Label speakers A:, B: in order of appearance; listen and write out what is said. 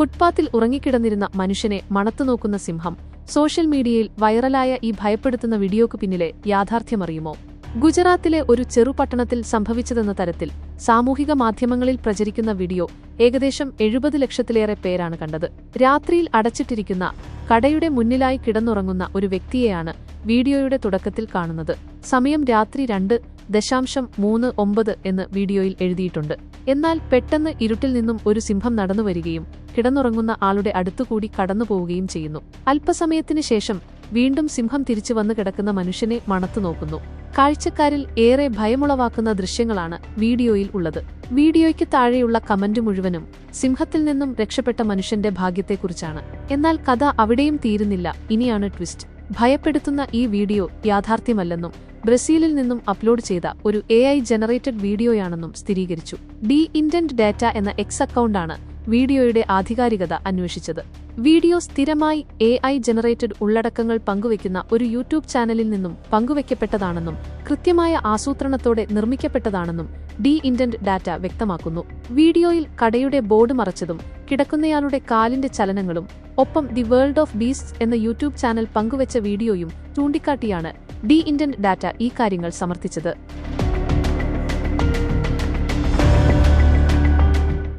A: ഫുട്പാത്തിൽ ഉറങ്ങിക്കിടന്നിരുന്ന മനുഷ്യനെ മണത്തുനോക്കുന്ന സിംഹം സോഷ്യൽ മീഡിയയിൽ വൈറലായ ഈ ഭയപ്പെടുത്തുന്ന വീഡിയോക്ക് പിന്നിലെ യാഥാർത്ഥ്യമറിയുമോ? ഗുജറാത്തിലെ ഒരു ചെറുപട്ടണത്തിൽ സംഭവിച്ചതെന്ന തരത്തിൽ സാമൂഹിക മാധ്യമങ്ങളിൽ പ്രചരിക്കുന്ന വീഡിയോ ഏകദേശം എഴുപത് ലക്ഷത്തിലേറെ പേരാണ് കണ്ടത്. രാത്രിയിൽ അടച്ചിട്ടിരിക്കുന്ന കടയുടെ മുന്നിലായി കിടന്നുറങ്ങുന്ന ഒരു വ്യക്തിയെയാണ് വീഡിയോയുടെ തുടക്കത്തിൽ കാണുന്നത്. സമയം രാത്രി രണ്ട് ദശാംശം മൂന്ന് ഒമ്പത് എന്ന് വീഡിയോയിൽ എഴുതിയിട്ടുണ്ട്. എന്നാൽ പെട്ടെന്ന് ഇരുട്ടിൽ നിന്നും ഒരു സിംഹം നടന്നു വരികയും കിടന്നുറങ്ങുന്ന ആളുടെ അടുത്തുകൂടി കടന്നുപോവുകയും ചെയ്യുന്നു. അല്പസമയത്തിന് ശേഷം വീണ്ടും സിംഹം തിരിച്ചു വന്നു കിടക്കുന്ന മനുഷ്യനെ മണത്തു നോക്കുന്നു. കാഴ്ചക്കാരിൽ ഏറെ ഭയമുളവാക്കുന്ന ദൃശ്യങ്ങളാണ് വീഡിയോയിൽ ഉള്ളത്. വീഡിയോയ്ക്ക് താഴെയുള്ള കമന്റ് മുഴുവനും സിംഹത്തിൽ നിന്നും രക്ഷപ്പെട്ട മനുഷ്യന്റെ ഭാഗ്യത്തെക്കുറിച്ചാണ്. എന്നാൽ കഥ അവിടെയും തീരുന്നില്ല. ഇനിയാണ് ട്വിസ്റ്റ്. ഭയപ്പെടുത്തുന്ന ഈ വീഡിയോ യാഥാർത്ഥ്യമല്ലെന്നും ബ്രസീലിൽ നിന്നും അപ്ലോഡ് ചെയ്ത ഒരു എ ഐ ജനറേറ്റഡ് വീഡിയോയാണെന്നും സ്ഥിരീകരിച്ചു. ഡി ഇന്റന്റ് ഡാറ്റ എന്ന എക്സ് അക്കൗണ്ടാണ് വീഡിയോയുടെ ആധികാരികത അന്വേഷിച്ചത്. വീഡിയോ സ്ഥിരമായി എ ഐ ജനറേറ്റഡ് ഉള്ളടക്കങ്ങൾ പങ്കുവയ്ക്കുന്ന ഒരു യൂട്യൂബ് ചാനലിൽ നിന്നും പങ്കുവയ്ക്കപ്പെട്ടതാണെന്നും കൃത്യമായ ആസൂത്രണത്തോടെ നിർമ്മിക്കപ്പെട്ടതാണെന്നും ഡി ഇന്റന്റ് ഡാറ്റ വ്യക്തമാക്കുന്നു. വീഡിയോയിൽ കടയുടെ ബോർഡ് മറച്ചതും കിടക്കുന്നയാളുടെ കാലിന്റെ ചലനങ്ങളും ഒപ്പം ദി വേൾഡ് ഓഫ് ബീസ്റ്റ് എന്ന യൂട്യൂബ് ചാനൽ പങ്കുവച്ച വീഡിയോയും ചൂണ്ടിക്കാട്ടിയാണ് ഡി ഇന്റന്റ് ഡാറ്റ ഈ കാര്യങ്ങൾ സമർത്ഥിച്ചത്.